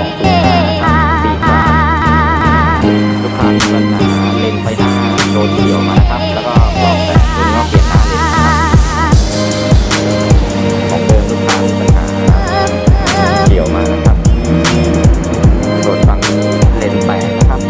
องปีปีกว่าลูกค้าที่วันนั้นเล่นไปนาโดนเดี่ยวมานะครับ แล้วก็ลอกแต่ตัวนี้ก็เปลี่ยนหน้าเล่นรับของเดิมลูกค้ามีปัญหาเดี่ยวมานะครับโดนฟังเล่นไปนะครับ